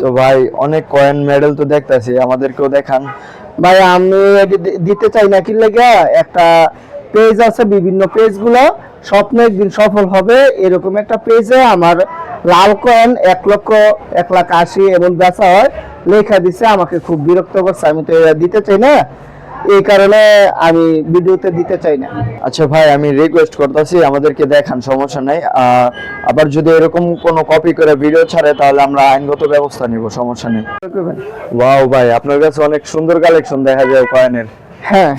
তো ভাই, অনেক কয়েন মেডেল তো দেখতেছি, আমাদেরকেও দেখান। ভাই, আমি দিতে চাই না, কি লেগে? একটা পেজ আছে বিভিন্ন পেজগুলো স্বপ্ন একদিন সফল হবে, এরকম একটা পেজে আমার লাল কয়েন এক লক্ষ, এক লাখ আশি এবং বেচা হয়, লেখা দিছে, আমাকে খুব বিরক্ত করছে, আমি তো দিতে চাই না। এই কারণে আমি ভিডিওতে দিতে চাই না। আচ্ছা ভাই আমি রিকোয়েস্ট করতেছি আমাদেরকে দেখান সমস্যা নাই। আবার যদি এরকম কোনো কপি করে ভিডিও ছাড়ে তাহলে আমরা আইনগত ব্যবস্থা নিব সমস্যা নেই। ওয়াও ভাই। আপনার কাছে অনেক সুন্দর কালেকশন দেখা যায় কয়েনের। হ্যাঁ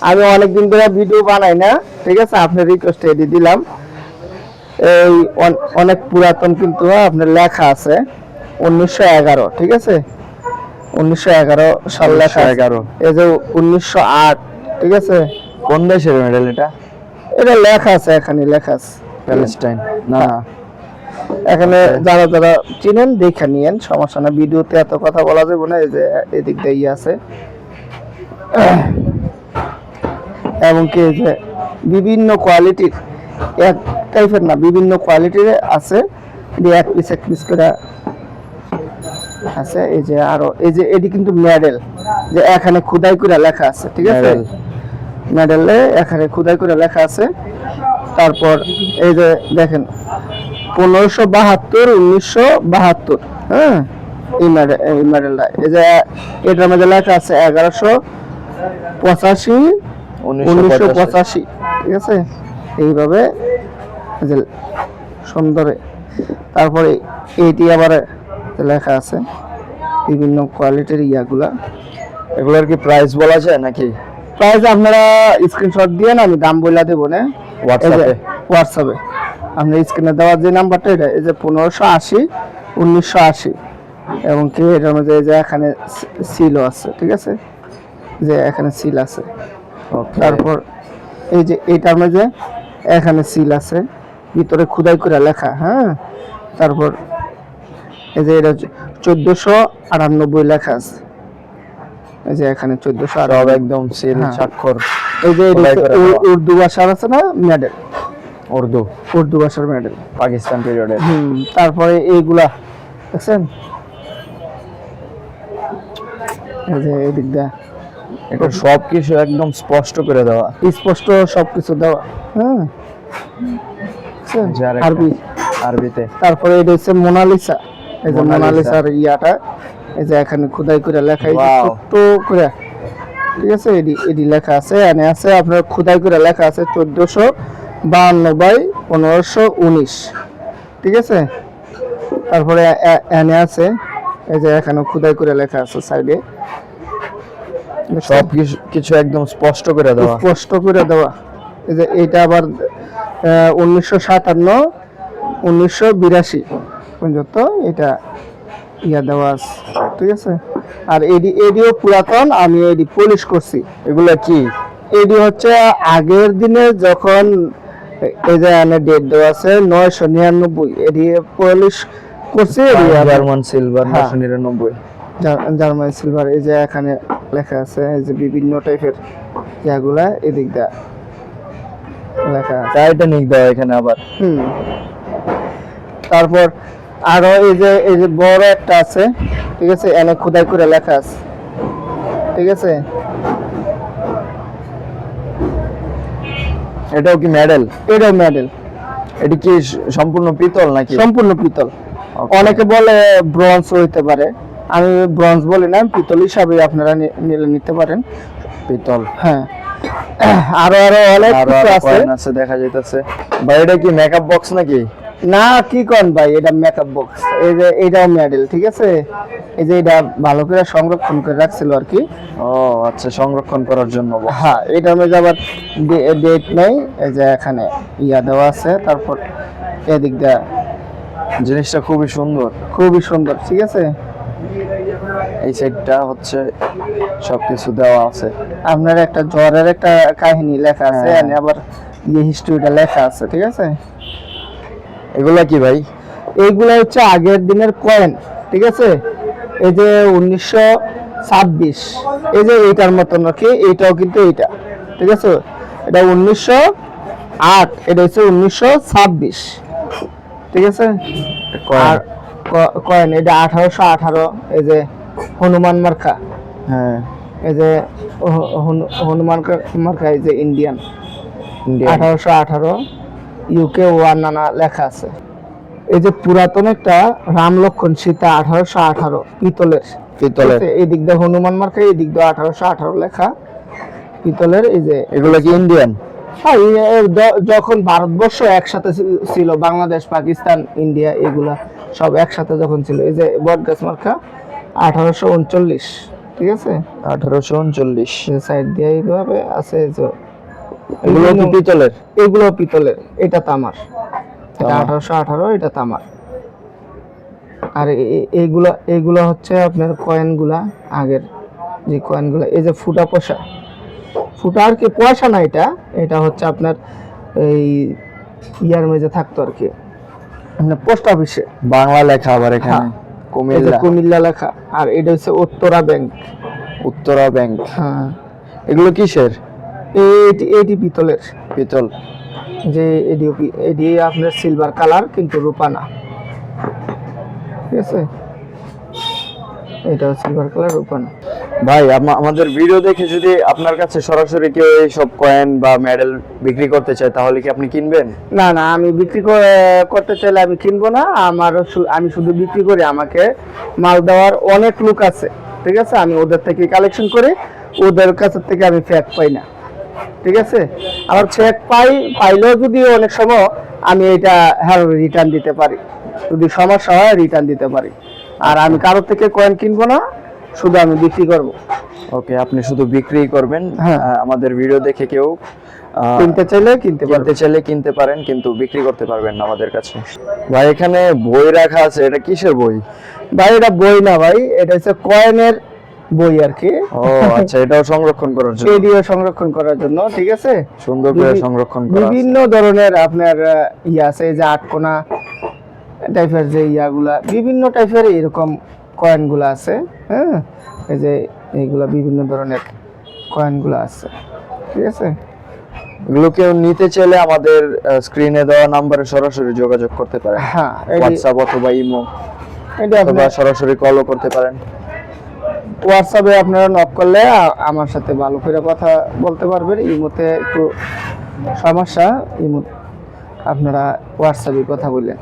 আমি অনেকদিন ধরে ভিডিও বানাই না ঠিক আছে? আপনার রিকোয়েস্ট এটি দিলাম। এই অন- অনেক পুরাতন কিন্তু আপনার লেখা আছে উনিশশো এগারো ঠিক আছে? উনিশশো এগারো সাল লেখা। 1911 এই যে উনিশশো আট ঠিক আছে? কোন দেশের মেডেল এটা? এটা লেখা আছে এখানে লেখা আছে। প্যালেস্টাইন। না এখানে যারা যারা চিনেন দেখে নিয়েন সমস্যা না ভিডিওতে এত কথা বলা যাবে না এই যে এদিক দিয়ে ইয়ে আছে। এবং কি যে বিভিন্ন কোয়ালিটির এক টাইপের না বিভিন্ন কোয়ালিটির আছে। দিয়ে এক পিস এক পিস করে আছে এই যে আরও এই যে এটি কিন্তু মেডেল যে এখানে খুদাই করে লেখা আছে ঠিক আছে? মেডেলে। এখানে খুদাই করে লেখা আছে। তারপর এই যে দেখেন পনেরোশো বাহাত্তর উনিশশো বাহাত্তর হ্যাঁ? এই মেডেল এই মেডেলটা এই যে এটার মধ্যে লেখা আছে এগারোশো পঁচাশি উনিশশো পঁচাশি। ঠিক আছে? এইভাবে সুন্দরে। তারপরে এইটি আবার লেখা আছে। বিভিন্ন কোয়ালিটির ইয়াগুলা। এগুলোর কি প্রাইস বলা যায় নাকি? প্রাইস আপনারা স্ক্রিনশট দিয়ে আমি দাম বলে দেবো না। হোয়াটসঅ্যাপে হোয়াটসঅ্যাপে আপনার স্ক্রিনে দেওয়ার যে নাম্বারটা এটা এই যে পনেরোশো আশি উনিশশো আশি। এবং কি এটার মধ্যে এই যে এখানে সিলও আছে ঠিক আছে? যে এখানে সিল আছে। তারপর এই যে এইটার মধ্যে এখানে সিল আছে। ভিতরে খুদাই করে লেখা হ্যাঁ? তারপর এই যে এটা চোদ্দশো আটানব্বই লেখা আছে। এই যে এখানে চোদ্দশো সব একদম সিল হ্যাঁ। স্বাক্ষর। এই যে। উর্দু ভাষার আছে না? মেডেল। উর্দু। উর্দু ভাষার মেডেল। পাকিস্তান পিরিয়ডের হুম তারপরে এইগুলা। দেখছেন? এই যে এদিক এটা সব কিছু একদম স্পষ্ট করে দেওয়া। স্পষ্ট সবকিছু দেওয়া। হ্যাঁ। আরবি। আরবিতে। তারপরে এটা হচ্ছে মোনালিসা। এই যে মোনালিসার ইয়াটা এই যে এখানে খোদাই করে লেখা এই যে ছোট্ট করে। ঠিক আছে? এডি এডি লেখা আছে এনে আছে আপনার খোদাই করে লেখা আছে চোদ্দশো বাহান্ন বাই পনেরোশো উনিশ। ঠিক আছে? তারপরে এনে আছে এই যে এখানে খোদাই করে লেখা আছে সাইডে। সব কিছু একদম স্পষ্ট করে দেওয়া। স্পষ্ট করে দেওয়া। এই যে এইটা আবার উনিশশো সাতান্ন উনিশশো বিরাশি। পর্যন্ত এটা ইয়া দেওয়া আছে ঠিক আছে? আর এডি এডিও পুরাতন আমি এডি পলিশ করছি। এগুলা কি? এডি হচ্ছে আগের দিনে যখন এই যে এখানে ডেট দেওয়া আছে নয়শো নিরানব্বই এডি পলিশ করছি জার্মান সিলভার হ্যাঁ। নশো নিরানব্বই। জার্মান সিলভার এই যে এখানে লেখা আছে এই যে বিভিন্ন টাইপের ইয়াগুলা এদিক দা লেখা টাইটানিক দেওয়া এখানে আবার। হুম। তারপর আরও এই যে এই যে বড় একটা আছে ঠিক আছে? এনে খোদাই করে লেখা আছে ঠিক আছে? এটাও কি মেডেল? এটাও মেডেল। এটি কি সম্পূর্ণ পিতল নাকি? সম্পূর্ণ পিতল। অনেকে বলে ব্রঞ্জ হইতে পারে। আমি ব্রঞ্জ বলি না পিতল হিসাবে আপনারা নিলে নিতে পারেন। পিতল। হ্যাঁ। আরও আরও অনেক কিছু আছে। দেখা যাইতেছে। ভাই এটা কি মেকআপ বক্স নাকি? না কি কন ভাই? এটা মেকআপ বক্স এই যে এটাও মেডেল ঠিক আছে? এই যে এটা ভালো করে সংরক্ষণ করে রাখছিল আর কি। ও আচ্ছা সংরক্ষণ করার জন্য। হ্যাঁ এটার মধ্যে আবার ডেট নেই এই যে এখানে ইয়া দেওয়া আছে তারপর এদিক দিয়ে। জিনিসটা খুবই সুন্দর। খুবই সুন্দর ঠিক আছে? এই সাইডটা হচ্ছে সবকিছু দেওয়া আছে। আপনার একটা জ্বরের একটা কাহিনী লেখা আছে হ্যাঁ। আবার ইয়ে হিস্ট্রিটা লেখা আছে ঠিক আছে? এগুলা কি ভাই? এইগুলো হচ্ছে আগের দিনের কয়েন ঠিক আছে? এই যে উনিশশো ছাব্বিশ এই যে এইটার মতন নাকি এইটাও কিন্তু এইটা ঠিক আছে? এটা উনিশশো আট এটা হচ্ছে উনিশশো ছাব্বিশ ঠিক আছে? কয়েন। আর কয়েন এটা আঠারোশো আঠারো এই যে হনুমান মার্কা। হ্যাঁ। এই যে হনুমান মার্কা এই যে ইন্ডিয়ান ইন্ডিয়ান আঠারোশো আঠারো ইউকে ওয়ান নানা লেখা আছে। এই যে পুরাতন একটা রাম লক্ষণ সীতা আঠারোশো আঠারো পিতলের। পিতলের? এই দিক দিয়ে হনুমান মার্কা এই দিক দিয়ে আঠারোশো আঠারো লেখা। পিতলের এই যে এগুলো কি ইন্ডিয়ান হ্যাঁ, দ- যখন ভারতবর্ষ একসাথে ছিল- বাংলাদেশ পাকিস্তান ইন্ডিয়া এগুলা সব একসাথে যখন ছিল এই যে বটগাছ মার্কা আঠারোশো উনচল্লিশ ঠিক আছে? আঠারোশো উনচল্লিশ। সাইড দিয়ে এইভাবে আছে এগুলো কি পিতলের? এগুলো পিতলের এটা তামার। এটা আঠারোশো আঠারো এটা তামার। আর এইগুলো এইগুলো হচ্ছে আপনার কয়েনগুলা আগের যে কয়েনগুলো এই যে ফুটা পয়সা। ফুটা আর কি পয়সা না এটা এটা হচ্ছে আপনার এই ইয়ার মেঝে থাকতো আর কি। মানে পোস্ট অফিসে। বাংলা লেখা আবার এখানে। হ্যাঁ। কুমিল্লা। কুমিল্লা লেখা। আর এটা হচ্ছে উত্তরা ব্যাংক। উত্তরা ব্যাংক। হ্যাঁ। এগুলো কিসের? এটি এটি পিতলের পিতল। যে এডি এডি আপনার সিলভার কালার কিন্তু রূপা না ঠিক আছে? এটা সিলভার কালার রূপা না ভাই আমাদের ভিডিও দেখে যদি আপনার কাছে সরাসরি কেউ এই সব কয়েন বা মেডেল বিক্রি করতে চায় তাহলে কি আপনি কিনবেন? না না আমি বিক্রি করে- করতে চাইলে আমি কিনবো না। আমার আমি শুধু বিক্রি করি আমাকে মাল দেওয়ার অনেক লোক আছে। ঠিক আছে? আমি ওদের থেকে কালেকশন করি ওদের কাছ থেকে আমি ফ্যাক পাই না। ঠিক আছে? আবার ফ্যাক পাই পাইলেও যদি অনেক সময় আমি এটা হ্যাঁ রিটার্ন দিতে পারি। যদি সমস্যা হয় রিটার্ন দিতে পারি। আর আমি কারোর থেকে কয়েন কিনবো না শুধু আমি বিক্রি করব। ওকে আপনি শুধু বিক্রি করবেন। হ্যাঁ। আমাদের ভিডিও দেখে কেউ কিনতে চাইলে কিনতে কিনতে চাইলে কিনতে পারেন কিন্তু বিক্রি করতে পারবেন না আমাদের কাছে। ভাই এখানে বই রাখা আছে এটা কিসের বই? ভাই এটা বই না ভাই এটা হচ্ছে কয়েনের বই আর কি। ও আচ্ছা এটাও সংরক্ষণ করার জন্য। এডিও সংরক্ষণ করার জন্য ঠিক আছে? সুন্দর করে সংরক্ষণ করা বিভিন্ন ধরনের আপনার ইয়ে আছে যে আটকোনা টাইপের যে ইয়াগুলা বিভিন্ন টাইপের এরকম কয়েনগুলো আছে হ্যাঁ? এই যে এইগুলা বিভিন্ন ধরনের কয়েনগুলো আছে ঠিক আছে? এগুলো কেউ নিতে চাইলে আমাদের স্ক্রিনে দেওয়া নাম্বারে সরাসরি যোগাযোগ করতে পারেন। হ্যাঁ হোয়াটসঅ্যাপ অথবা ইমো এটা আপনার সরাসরি কলও করতে পারেন। হোয়াটসঅ্যাপে আপনারা নক করলে আমার সাথে ভালো করে কথা বলতে পারবেন। ইমোতে একটু সমস্যা ইমো আপনারা হোয়াটসঅ্যাপে কথা বললেন।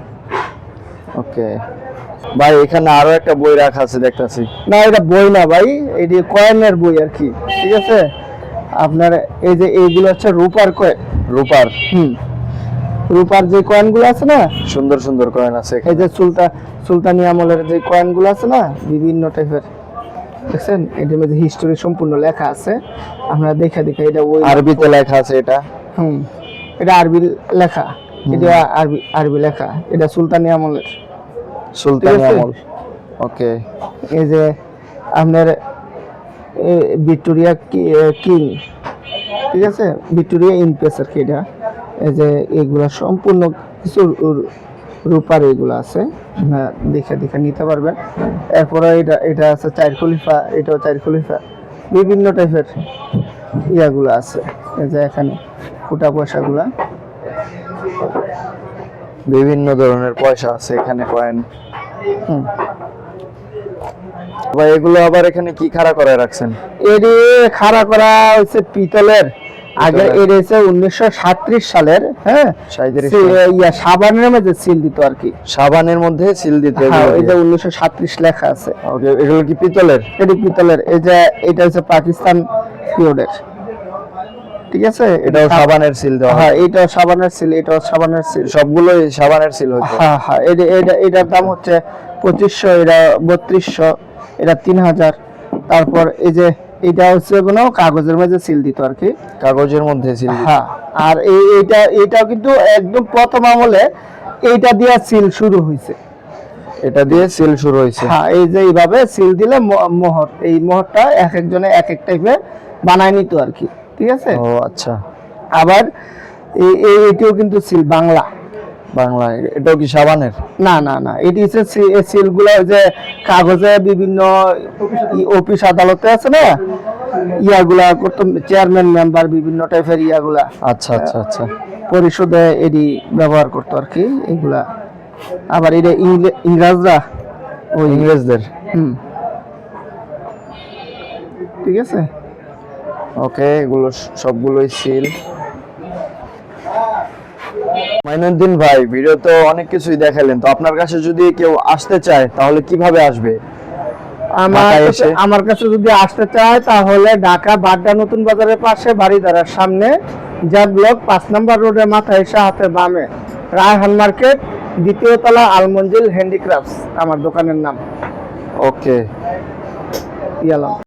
ওকে। ভাই এখানে আরও একটা বই রাখা আছে দেখতাছি। না এটা বই না ভাই এটি কয়েনের বই আর কি ঠিক আছে? আপনার এই যে এইগুলো হচ্ছে রূপার কয়েন। রূপার। হুম। রূপার যে কয়েনগুলো আছে না? সুন্দর সুন্দর কয়েন আছে এই যে সুলতা সুলতানি আমলের যে কয়েনগুলো আছে না বিভিন্ন টাইপের দেখছেন? এটার মধ্যে হিস্টোরি সম্পূর্ণ লেখা আছে। আপনারা দেখে দেখে এটা ওই আরবিতে লেখা আছে এটা। হুম। এটা আরবি লেখা। এটা আরবি আরবি লেখা। এটা সুলতানি আমলের। সুলতানি আমল। ওকে। এই যে আপনার ভিক্টোরিয়া কি- ঠিক আছে? ভিক্টোরিয়া আর কি এটা? এই যে এগুলা সম্পূর্ণ কিছু রূপার এগুলো আছে। আপনারা দেখে দেখে নিতে পারবেন। এরপরে এটা এটা আছে চার খলিফা এটাও চার খলিফা। বিভিন্ন টাইপের ইয়াগুলো আছে। এই যে এখানে ফুটা পয়সাগুলা। বিভিন্ন ধরনের পয়সা আছে এখানে কয়েন। হুম। ভাই এগুলো আবার এখানে কি খাড়া করে রাখছেন? এটি খাড়া করা হচ্ছে পিতলের। আগে। এর হচ্ছে উনিশশো সালের হ্যাঁ 37 ইয়া সাবানের মধ্যে সিল দিত আর কি। সাবানের মধ্যে সিল দিতে হ্যাঁ যে উনিশশো লেখা আছে। এগুলো কি পিতলের? এটি পিতলের এই যে এটা হচ্ছে পাকিস্তান পিরিয়ডের। ঠিক আছে? এটাও সাবানের সিল দেওয়া হ্যাঁ এটা সাবানের সিল এটাও সাবানের সিল। সবগুলোই সাবানের সিল হইতো। হ্যাঁ হ্যাঁ এটা এটা এটার দাম হচ্ছে পঁচিশশো এটা বত্রিশশো এটা তিন হাজার। তারপর এই যে এটা হচ্ছে কোনো কাগজের মধ্যে সিল দিত আর কি। কাগজের মধ্যে সিল। হ্যাঁ আর এই এইটা এটাও কিন্তু একদম প্রথম আমলে এইটা দিয়ে সিল শুরু হয়েছে। এটা দিয়ে সিল শুরু হয়েছে। হ্যাঁ এই যে এইভাবে সিল দিলে মোহর এই মোহরটা এক একজনে এক এক টাইপের বানায় নিত আর কি ঠিক আছে? ও আচ্ছা। আবার এই এই- এটিও কিন্তু সিল বাংলা। বাংলা এটাও কি সাবানের? না না না এটি হচ্ছে সিলগুলো যে কাগজে বিভিন্ন অফিস আদালতে আছে না ইয়াগুলা করতো চেয়ারম্যান মেম্বার বিভিন্ন টাইপের ইয়াগুলা। আচ্ছা আচ্ছা আচ্ছা। পরিষদে এটি ব্যবহার করতো আর কি এগুলা। আবার এটা ইংরে- ইংরাজরা ও ইংরেজদের? হুম। ঠিক আছে? ওকে এগুলো সবগুলোই সিল। মাইনুদ্দিন ভাই ভিডিও তো অনেক কিছুই দেখালেন। তো আপনার কাছে যদি কেউ আসতে চায় তাহলে কীভাবে আসবে? আমার আমার কাছে যদি আসতে চায় তাহলে ঢাকা বাড্ডা নতুন বাজারের পাশে বাড়িদারার সামনে যা ব্লক পাঁচ নম্বর রোডের মাথায় এসে হাতের বামে রায়হান মার্কেট দ্বিতীয় তলা আলমঞ্জিল হ্যান্ডিক্রাফটস আমার দোকানের নাম। ওকে ইয়ালাম।